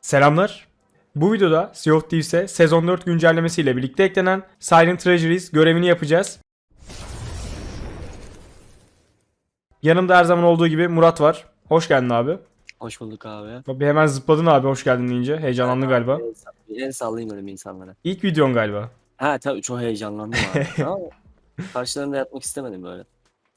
Selamlar. Bu videoda Sea of Thieves'e sezon 4 güncellemesiyle birlikte eklenen Silent Treasuries görevini yapacağız. Yanımda her zaman olduğu gibi Murat var. Hoş geldin abi. Hoş bulduk abi. Bir hemen zıpladın abi hoş geldin deyince. Heyecanlandın galiba. El, sall- el sallayayım öyle insanlara. İlk videon galiba. Ha tabii çok heyecanlandım abi. Ama karşılarında yatmak istemedim böyle.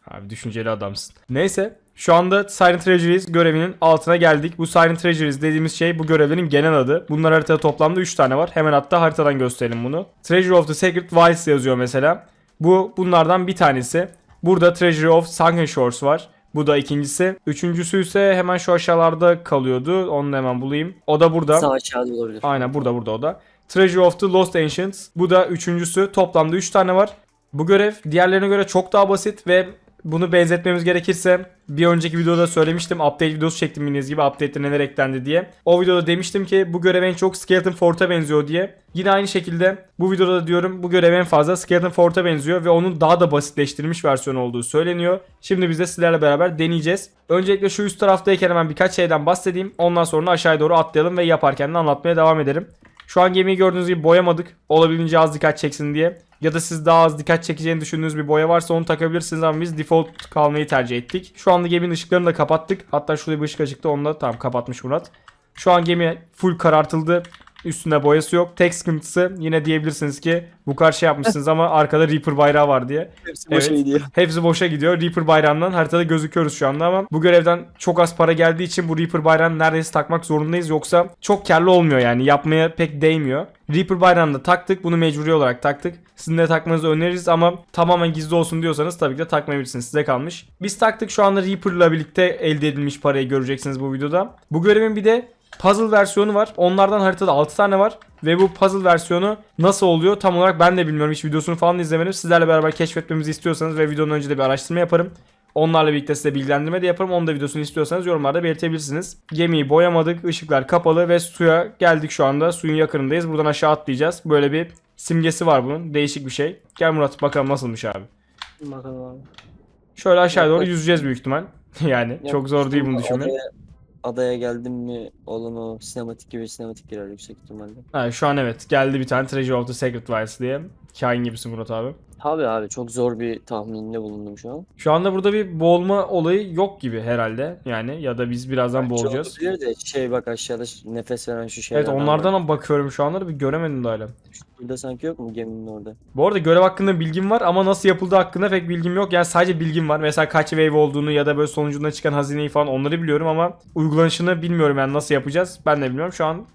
Abi düşünceli adamsın. Neyse şu anda Silent Treasuries görevinin altına geldik. Bu Silent Treasuries dediğimiz şey bu görevlerin genel adı. Bunlar haritada toplamda 3 tane var. Hemen hatta haritadan gösterelim bunu. Treasure of the Sacred Wilds yazıyor mesela. Bu bunlardan bir tanesi. Burada Treasure of Sunken Shores var. Bu da ikincisi. Üçüncüsü ise hemen şu aşağılarda kalıyordu. Onu da hemen bulayım. O da burada. Sağ aşağıda olabilir. Aynen burada burada o da. Treasure of the Lost Ancients. Bu da üçüncüsü. Toplamda 3 tane var. Bu görev diğerlerine göre çok daha basit ve bunu benzetmemiz gerekirse bir önceki videoda söylemiştim. Update videosu çektim bildiğiniz gibi update'te neler eklendi diye. O videoda demiştim ki bu görev en çok Skeleton Fort'a benziyor diye. Yine aynı şekilde bu videoda da diyorum bu görev en fazla Skeleton Fort'a benziyor ve onun daha da basitleştirilmiş versiyonu olduğu söyleniyor. Şimdi biz de sizlerle beraber deneyeceğiz. Öncelikle şu üst taraftayken hemen birkaç şeyden bahsedeyim. Ondan sonra aşağıya doğru atlayalım ve yaparken de anlatmaya devam ederim. Şu an gemiyi gördüğünüz gibi boyamadık. Olabildiğince az dikkat çeksin diye. Ya da siz daha az dikkat çekeceğini düşündüğünüz bir boya varsa onu takabilirsiniz ama biz default kalmayı tercih ettik. Şu anda geminin ışıklarını da kapattık. Hatta şurada bir ışık açıktı onu da tamam kapatmış Murat. Şu an gemi full karartıldı. Üstünde boyası yok. Tek sıkıntısı yine diyebilirsiniz ki bu kadar şey yapmışsınız ama arkada Reaper bayrağı var diye. Hepsi Evet. boşa gidiyor. Hepsi boşa gidiyor. Reaper bayrağından haritada gözüküyoruz şu anda ama bu görevden çok az para geldiği için bu Reaper bayrağını neredeyse takmak zorundayız. Yoksa çok karlı olmuyor yani. Yapmaya pek değmiyor. Reaper bayrağını da taktık. Bunu mecburi olarak taktık. Sizin de takmanızı öneririz ama tamamen gizli olsun diyorsanız tabii ki de takmayabilirsiniz. Size kalmış. Biz taktık. Şu anda Reaper'la birlikte elde edilmiş parayı göreceksiniz bu videoda. Bu görevin bir de puzzle versiyonu var. Onlardan haritada 6 tane var. Ve bu puzzle versiyonu nasıl oluyor tam olarak ben de bilmiyorum. Hiç videosunu falan izlemedim. Sizlerle beraber keşfetmemizi istiyorsanız ve videonun önce de bir araştırma yaparım. Onlarla birlikte size bilgilendirme de yaparım. Onun da videosunu istiyorsanız yorumlarda belirtebilirsiniz. Gemiyi boyamadık. ışıklar kapalı ve suya geldik şu anda. Suyun yakınındayız. Buradan aşağı atlayacağız. Böyle bir simgesi var bunun. Değişik bir şey. Gel Murat bakalım nasılmış abi. Bakalım abi. Şöyle aşağı doğru yüzeceğiz büyük ihtimal. yani çok zor değil bunu düşünmek. Adaya, adaya geldim mi olan o sinematik gibi sinematik girer yüksek ihtimalle. Ha, şu an evet geldi bir tane Treasure of the Sacred Wilds diye. Kain gibisin Murat abi. Tabii abi çok zor bir tahminde bulundum şu an. Şu anda burada bir boğulma olayı yok gibi herhalde. Yani ya da biz birazdan boğulacağız. Çok olabilir de şey bak aşağıda nefes veren şu Evet şeylerden var. onlardan bakıyorum şu anda da bir göremedim de hala. Burada sanki yok mu geminin orada? Bu arada görev hakkında bilgim var ama nasıl yapıldığı hakkında pek bilgim yok. Yani sadece bilgim var. Mesela kaç wave olduğunu ya da böyle sonucunda çıkan hazineyi falan onları biliyorum ama uygulanışını bilmiyorum yani nasıl yapacağız. Ben de bilmiyorum. Şu an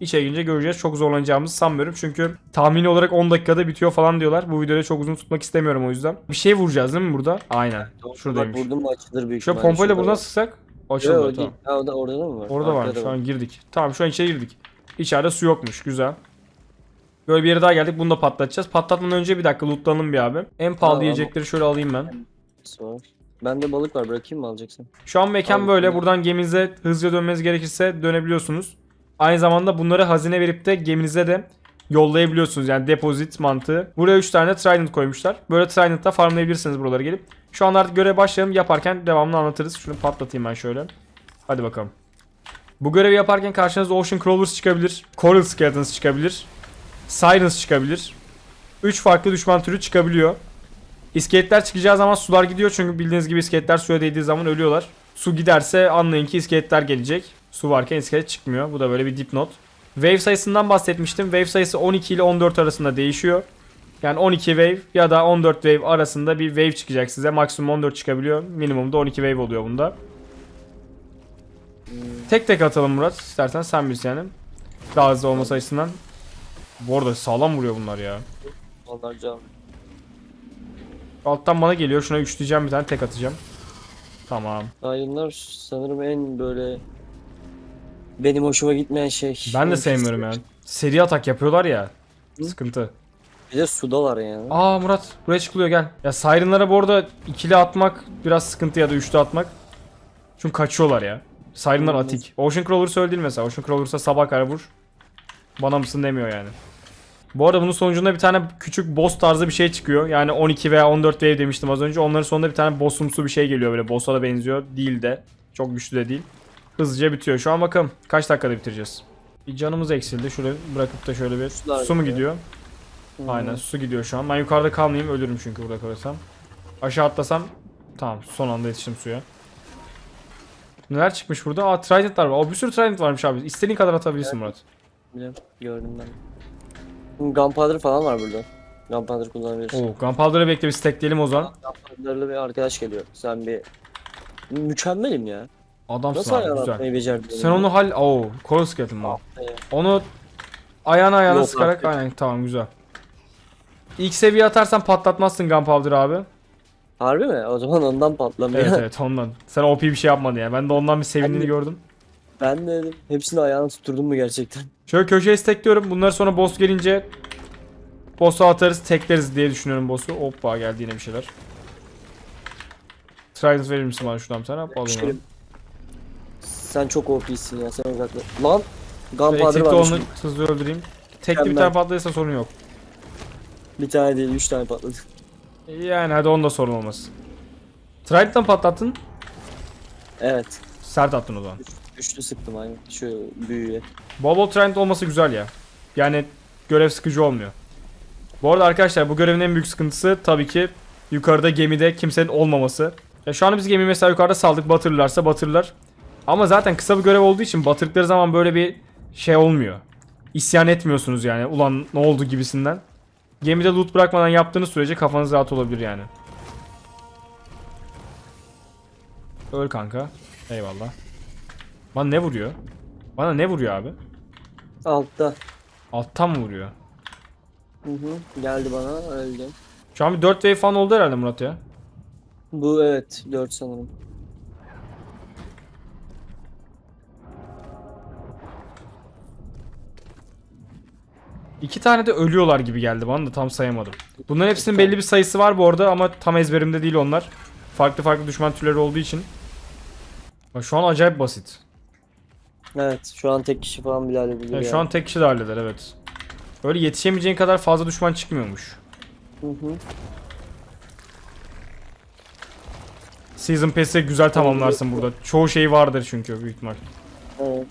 içe girince göreceğiz. Çok zorlanacağımızı sanmıyorum. Çünkü tahmini olarak 10 dakikada bitiyor falan diyorlar. Bu videoyu çok uzun tutmak istemiyorum o yüzden. Bir şey vuracağız değil mi burada? Aynen. Şuradaymış. Bak vurdum mu açılır büyük ihtimalle. pompayla Şurada buradan sıksak Yok, açıldı. o tamam. Ha, orada, orada da mı var? Orada var. Şu an girdik. Tamam şu an içeri girdik. İçeride su yokmuş. Güzel. Böyle bir yere daha geldik. Bunu da patlatacağız. Patlatmadan önce bir dakika lootlanalım bir abi. En pahalı Tamam. yiyecekleri şöyle alayım ben. Var. Bende balık var bırakayım mı alacaksın? Şu an mekan Abi, böyle. Buradan geminize hızlıca dönmeniz gerekirse dönebiliyorsunuz. Aynı zamanda bunları hazine verip de geminize de yollayabiliyorsunuz. Yani depozit mantığı. Buraya 3 tane trident koymuşlar. Böyle trident'la farmlayabilirsiniz buraları gelip. Şu an artık göreve başlayalım. Yaparken devamını anlatırız. Şunu patlatayım ben şöyle. Hadi bakalım. Bu görevi yaparken karşınıza Ocean Crawlers çıkabilir. Coral Skeletons çıkabilir. Sirens çıkabilir. 3 farklı düşman türü çıkabiliyor. İskeletler çıkacağı zaman sular gidiyor çünkü bildiğiniz gibi iskeletler suya değdiği zaman ölüyorlar. Su giderse anlayın ki iskeletler gelecek. Su varken iskelet çıkmıyor. Bu da böyle bir dipnot. Wave sayısından bahsetmiştim. Wave sayısı 12 ile 14 arasında değişiyor. Yani 12 wave ya da 14 wave arasında bir wave çıkacak size. Maksimum 14 çıkabiliyor. Minimum da 12 wave oluyor bunda. Tek tek atalım Murat. İstersen sen bilsin yani. Daha hızlı olması açısından. Bu arada sağlam vuruyor bunlar ya. Onlar can. Alttan bana geliyor. Şuna üçleyeceğim bir tane tek atacağım. Tamam. Ayınlar sanırım en böyle benim hoşuma gitmeyen şey. Ben de sevmiyorum yani. Seri atak yapıyorlar ya. Hı? Sıkıntı. Bir de sudalar yani. Aa Murat buraya çıkılıyor gel. Ya Siren'lara bu arada ikili atmak biraz sıkıntı ya da üçlü atmak. Çünkü kaçıyorlar ya. Siren'lar Hı, atik. Ocean Crawler öyle değil mesela. Ocean Crawler'sa sabah kadar vur. Bana mısın demiyor yani. Bu arada bunun sonucunda bir tane küçük boss tarzı bir şey çıkıyor. Yani 12 veya 14 wave demiştim az önce. Onların sonunda bir tane bossumsu bir şey geliyor böyle. Boss'a da benziyor. Değil de. Çok güçlü de değil. Hızlıca bitiyor. Şu an bakalım kaç dakikada bitireceğiz. Bir canımız eksildi. Şuraya bırakıp da şöyle bir Sular su mu gidiyor. gidiyor? Hmm. Aynen su gidiyor şu an. Ben yukarıda kalmayayım ölürüm çünkü burada kalırsam. Aşağı atlasam tamam son anda yetiştim suya. Neler çıkmış burada? Aa trident'lar var. Aa, bir sürü trident varmış abi. İstediğin kadar atabilirsin Murat. Biliyorum, gördüm ben. Gunpowder falan var burada. Gunpowder kullanabilirsin. Oo, Gunpowder'ı bekle bir stackleyelim o zaman. Gunpowder'lı bir arkadaş geliyor. Sen bir... Mükemmelim ya. Adamsın Nasıl abi ayağını güzel. atmayı becerdin? Sen onu hal... Oo, coil skeleton var. Onu ayağına ayağına Yok sıkarak artık. aynen tamam güzel. İlk seviye atarsan patlatmazsın Gunpowder abi. Harbi mi? O zaman ondan patlamıyor. Evet evet ondan. Sen OP bir şey yapmadın ya. Ben de ondan bir sevindiğini de- gördüm. Ben de dedim. Hepsini ayağına tutturdun mu gerçekten? Şöyle köşeye stekliyorum. Bunları sonra boss gelince boss'a atarız, tekleriz diye düşünüyorum boss'u. Hoppa geldi yine bir şeyler. Trident verir misin bana şuradan bir tane? Hop alayım Şöyle-. Sen çok OP'sin ya. Sen uzakla. Lan! Gunpowder Eksikte varmış. onu hızlı öldüreyim. Tekli bir Mükemmel. tane patladıysa sorun yok. Bir tane değil, üç tane patladı. Yani hadi onda sorun olmaz. Trident'tan patlattın. Evet. Sert attın o zaman. Üç, üçlü sıktım aynı. Şu büyüye. Bol bol Trident olması güzel ya. Yani görev sıkıcı olmuyor. Bu arada arkadaşlar bu görevin en büyük sıkıntısı tabii ki yukarıda gemide kimsenin olmaması. Ya şu an biz gemiyi mesela yukarıda saldık batırırlarsa batırırlar. Ama zaten kısa bir görev olduğu için batırdıkları zaman böyle bir şey olmuyor. İsyan etmiyorsunuz yani ulan ne oldu gibisinden. Gemide loot bırakmadan yaptığınız sürece kafanız rahat olabilir yani. Öl kanka. Eyvallah. Bana ne vuruyor? Bana ne vuruyor abi? Altta. Alttan mı vuruyor? Hı hı. Geldi bana. Öldü. Şu an bir 4 wave falan oldu herhalde Murat ya. Bu evet. Dört sanırım. İki tane de ölüyorlar gibi geldi bana da tam sayamadım. Bunların hepsinin belli bir sayısı var bu arada ama tam ezberimde değil onlar. Farklı farklı düşman türleri olduğu için. Bak şu an acayip basit. Evet. Şu an tek kişi falan bile halledebilir Yani yani. şu an tek kişi de halleder evet. Öyle yetişemeyeceğin kadar fazla düşman çıkmıyormuş. Hı hı. Season Pass'i güzel tamamlarsın burada. Çoğu şey vardır çünkü büyük ihtimal. Evet.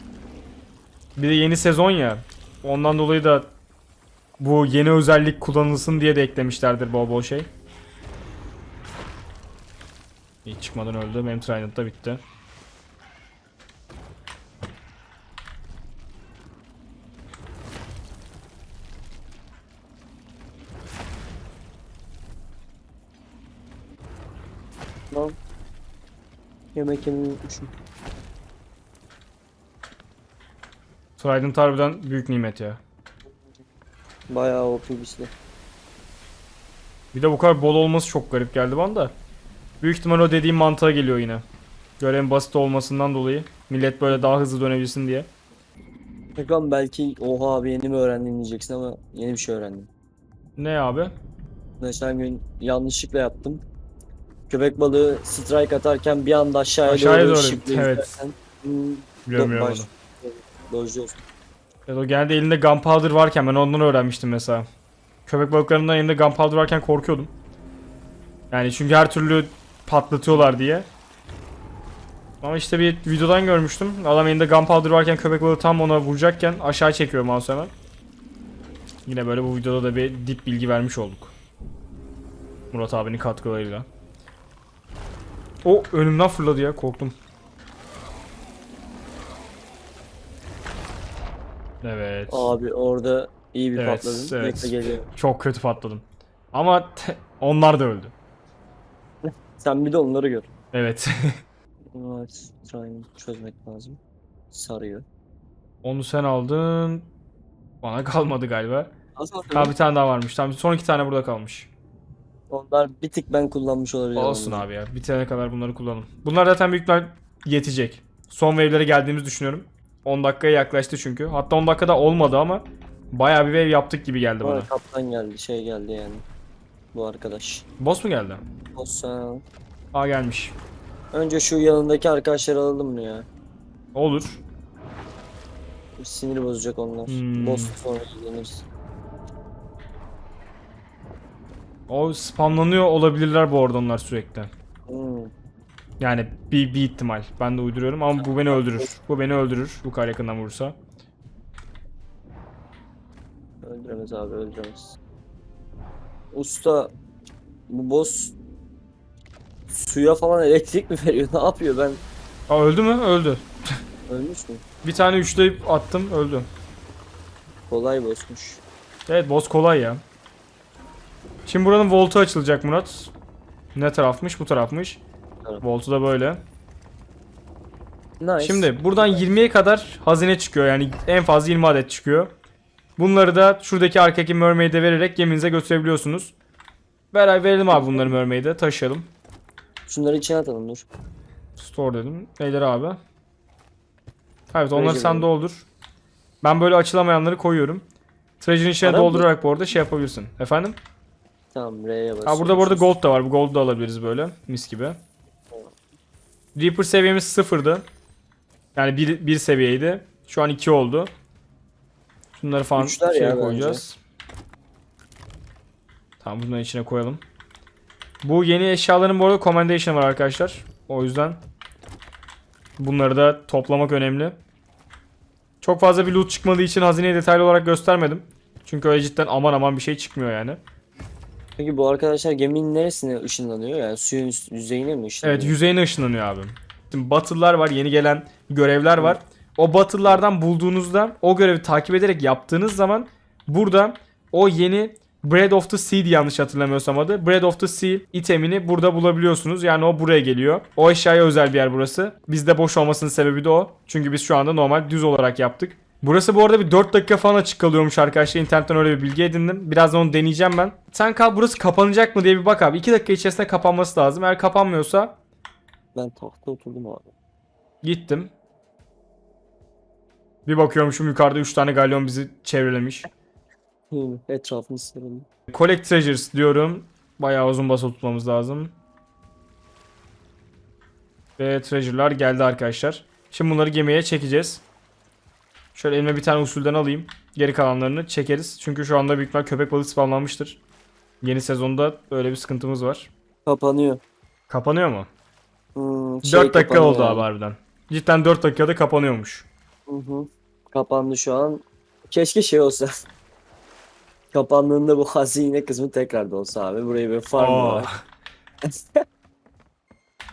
Bir de yeni sezon ya. Ondan dolayı da bu yeni özellik kullanılsın diye de eklemişlerdir bol bol şey. Hiç çıkmadan öldü. Benim Trident da bitti. Lan. Yemek yemeyi unutmuşum. Trident harbiden büyük nimet ya. Bayağı OP bir silah. Bir de bu kadar bol olması çok garip geldi bana da. Büyük ihtimal o dediğim mantığa geliyor yine. Görevin basit olmasından dolayı. Millet böyle daha hızlı dönebilsin diye. Ekran belki oha abi yeni mi öğrendin diyeceksin ama yeni bir şey öğrendim. Ne abi? Geçen gün yanlışlıkla yaptım. Köpek balığı strike atarken bir anda aşağıya, Aşağıya doğru doğru, evet. hmm, Biliyorum biliyorum baş- onu. dojluyorsun. Evet, o genelde elinde gunpowder varken ben ondan öğrenmiştim mesela. Köpek balıklarından elinde gunpowder varken korkuyordum. Yani çünkü her türlü patlatıyorlar diye. Ama işte bir videodan görmüştüm. Adam elinde gunpowder varken köpek balığı tam ona vuracakken aşağı çekiyor mouse hemen. Yine böyle bu videoda da bir dip bilgi vermiş olduk. Murat abinin katkılarıyla. O önümden fırladı ya korktum. Evet. Abi orada iyi bir Evet, patladın. evet. Bekle geliyor. Çok kötü patladım. Ama onlar da öldü. Sen bir de onları gör. Evet. Trying çözmek lazım. Sarıyor. Onu sen aldın. Bana kalmadı galiba. Ha bir tane daha varmış. Tamam son iki tane burada kalmış. onlar bir tık ben kullanmış olabilirim. Olsun onları. abi ya. Bitene kadar bunları kullanın. Bunlar zaten büyük ihtimal yetecek. Son wave'lere geldiğimizi düşünüyorum. 10 dakikaya yaklaştı çünkü. Hatta 10 dakikada olmadı ama bayağı bir wave yaptık gibi geldi Bana bana. kaptan geldi, şey geldi yani. Bu arkadaş. Boss mu geldi? O sen... Aa gelmiş. Önce şu yanındaki arkadaşları alalım mı ya? Olur. Sinir bozacak onlar. Hmm. Boss sonra ilgileniriz. O spamlanıyor olabilirler bu arada onlar sürekli. Hmm. Yani bir, bir ihtimal. Ben de uyduruyorum ama bu beni öldürür. Bu beni öldürür. Bu kadar yakından vurursa. Öldüremez abi öldüremez. Usta bu boss suya falan elektrik mi veriyor? Ne yapıyor? Ben Aa öldü mü? Öldü. ölmüş mü? Bir tane üçleyip attım öldü. Kolay bossmuş. Evet boss kolay ya. Şimdi buranın voltu açılacak Murat. Ne tarafmış? Bu tarafmış. Voltu da böyle. Nice. Şimdi buradan 20'ye kadar hazine çıkıyor. Yani en fazla 20 adet çıkıyor. Bunları da şuradaki arkadaki mermaid'e vererek geminize götürebiliyorsunuz. Ver, verelim abi bunları mermaid'e taşıyalım. şunları içine atalım dur. Store dedim. Neyler abi? Evet onları Treasure sen doldur. Ben böyle açılamayanları koyuyorum. Treasure'ın içine Para mı? doldurarak bu arada şey yapabilirsin. Efendim? Tamam R'ye basıyorum. Ha burada bu arada gold da var. Bu gold da alabiliriz böyle. Mis gibi. Reaper seviyemiz sıfırdı. Yani bir, bir seviyeydi. Şu an 2 oldu. Şunları falan Üçler şeye ya bence. koyacağız. Tamam bunların içine koyalım. Bu yeni eşyaların bu arada commendation var arkadaşlar. O yüzden bunları da toplamak önemli. Çok fazla bir loot çıkmadığı için hazineyi detaylı olarak göstermedim. Çünkü öyle cidden aman aman bir şey çıkmıyor yani. Peki bu arkadaşlar geminin neresine ışınlanıyor? Yani suyun üst- yüzeyine mi ışınlanıyor? Evet yüzeyine ışınlanıyor abi. Şimdi battle'lar var yeni gelen görevler var. O battle'lardan bulduğunuzda o görevi takip ederek yaptığınız zaman burada o yeni Bread of the Sea yanlış hatırlamıyorsam adı. Bread of the Sea itemini burada bulabiliyorsunuz. Yani o buraya geliyor. O eşyaya özel bir yer burası. Bizde boş olmasının sebebi de o. Çünkü biz şu anda normal düz olarak yaptık. Burası bu arada bir 4 dakika falan açık kalıyormuş arkadaşlar. İnternetten öyle bir bilgi edindim. Birazdan onu deneyeceğim ben. Sen kal burası kapanacak mı diye bir bak abi. 2 dakika içerisinde kapanması lazım. Eğer kapanmıyorsa Ben tahta oturdum abi. Gittim. Bir bakıyormuşum yukarıda 3 tane galyon bizi çevrelemiş. Hı, Etrafını sarıldı. Collect treasures diyorum. Bayağı uzun basa tutmamız lazım. Ve treasure'lar geldi arkadaşlar. Şimdi bunları gemiye çekeceğiz. Şöyle elime bir tane usulden alayım. Geri kalanlarını çekeriz. Çünkü şu anda büyük ihtimal köpek balığı spamlanmıştır. Yeni sezonda öyle bir sıkıntımız var. Kapanıyor. Kapanıyor mu? Hmm, 4 şey dakika kapanıyor oldu abi harbiden. Cidden 4 dakikada kapanıyormuş. Hı hı. Kapandı şu an. Keşke şey olsa. Kapandığında bu hazine kısmı tekrar da olsa abi. Buraya bir farm var.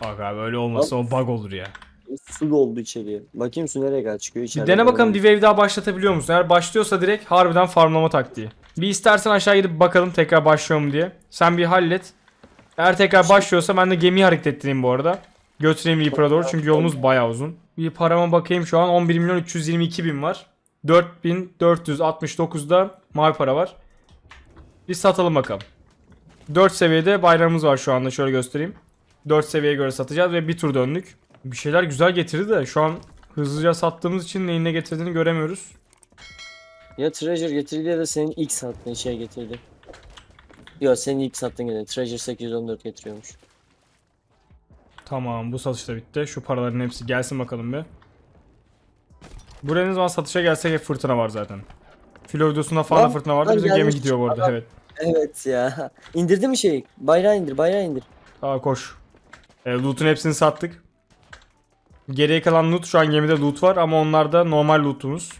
Bak abi öyle olmasa o bug olur ya. Su doldu içeriye. Bakayım su nereye kadar çıkıyor Bir içeride. dene bakalım bir wave daha başlatabiliyor musun? Eğer başlıyorsa direkt harbiden farmlama taktiği. Bir istersen aşağı gidip bakalım tekrar başlıyor mu diye. Sen bir hallet. Eğer tekrar başlıyorsa ben de gemiyi hareket ettireyim bu arada. Götüreyim Reaper'a doğru çünkü yolumuz bayağı uzun. Bir parama bakayım şu an 11 milyon 322 bin var. 4469'da mavi para var. Bir satalım bakalım. 4 seviyede bayrağımız var şu anda şöyle göstereyim. 4 seviyeye göre satacağız ve bir tur döndük. Bir şeyler güzel getirdi de şu an hızlıca sattığımız için neyin ne getirdiğini göremiyoruz. Ya Treasure getirdi ya da senin ilk sattığın şey getirdi. Yok senin ilk sattığın getirdi. Treasure 814 getiriyormuş. Tamam bu satış da bitti. Şu paraların hepsi gelsin bakalım bir. Buraya ne zaman satışa gelsek hep fırtına var zaten. Filo videosunda falan da Lan, fırtına vardı. lan Bizim gemi gelmiş. gidiyor bu arada Adam- evet. Evet ya. İndirdi mi şeyi? Bayrağı indir, bayrağı indir. Aa koş. E, loot'un hepsini sattık. Geriye kalan loot şu an gemide loot var ama onlar da normal lootumuz.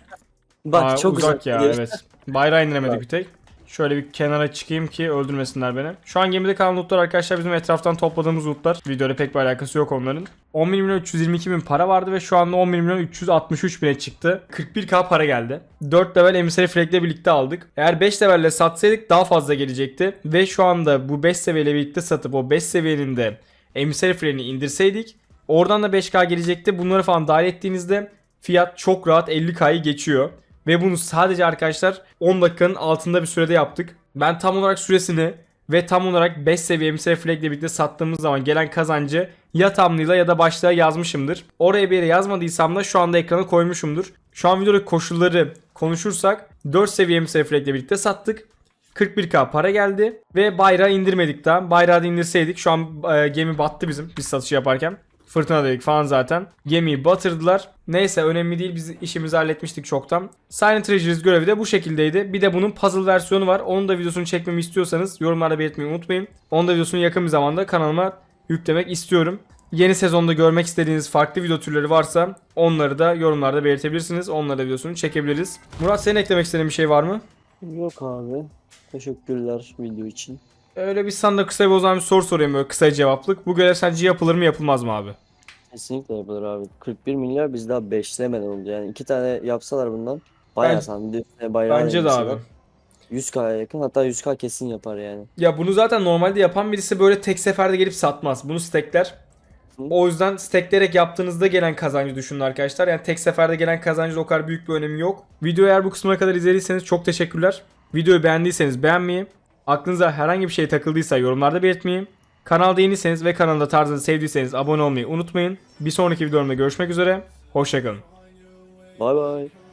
Bak Aa, çok uzak ya gidiyor. evet. Bayrağı indiremedik bir tek. Şöyle bir kenara çıkayım ki öldürmesinler beni. Şu an gemide kalan lootlar arkadaşlar bizim etraftan topladığımız lootlar. Videoyla pek bir alakası yok onların. 11 milyon 322 bin para vardı ve şu anda 11 milyon 363 bine çıktı. 41k para geldi. 4 level emissary flag'le birlikte aldık. Eğer 5 levelle satsaydık daha fazla gelecekti. Ve şu anda bu 5 seviyeyle birlikte satıp o 5 seviyenin de emissary flag'ini indirseydik oradan da 5k gelecekti. Bunları falan dahil ettiğinizde fiyat çok rahat 50k'yı geçiyor. Ve bunu sadece arkadaşlar 10 dakikanın altında bir sürede yaptık. Ben tam olarak süresini ve tam olarak 5 seviye MSR Flag ile birlikte sattığımız zaman gelen kazancı ya tamlıyla ya da başlığa yazmışımdır. Oraya bir yere yazmadıysam da şu anda ekrana koymuşumdur. Şu an videodaki koşulları konuşursak 4 seviye MSR Flag ile birlikte sattık. 41k para geldi ve bayrağı indirmedik daha. Bayrağı da indirseydik şu an e, gemi battı bizim biz satışı yaparken. Fırtına dedik falan zaten. Gemiyi batırdılar. Neyse önemli değil biz işimizi halletmiştik çoktan. Silent Treasures görevi de bu şekildeydi. Bir de bunun puzzle versiyonu var. Onun da videosunu çekmemi istiyorsanız yorumlarda belirtmeyi unutmayın. Onun da videosunu yakın bir zamanda kanalıma yüklemek istiyorum. Yeni sezonda görmek istediğiniz farklı video türleri varsa onları da yorumlarda belirtebilirsiniz. Onları da videosunu çekebiliriz. Murat senin eklemek istediğin bir şey var mı? Yok abi. Teşekkürler video için. Öyle bir sana kısa bir o zaman bir soru sorayım böyle kısa cevaplık. Bu görev sence yapılır mı yapılmaz mı abi? Kesinlikle yapılır abi. 41 milyar biz daha 5'lemeden oldu. Yani iki tane yapsalar bundan bayağı Ben- de bayrağı Bence de abi. 100K'ya yakın hatta 100K kesin yapar yani. Ya bunu zaten normalde yapan birisi böyle tek seferde gelip satmaz. Bunu stekler. O yüzden stekleyerek yaptığınızda gelen kazancı düşünün arkadaşlar. Yani tek seferde gelen kazancın o kadar büyük bir önemi yok. Videoyu eğer bu kısmına kadar izlediyseniz çok teşekkürler. Videoyu beğendiyseniz beğenmeyi, aklınıza herhangi bir şey takıldıysa yorumlarda belirtmeyi, kanalda yeniyseniz ve kanalda tarzını sevdiyseniz abone olmayı unutmayın. Bir sonraki videomda görüşmek üzere. Hoşçakalın. Bay bay.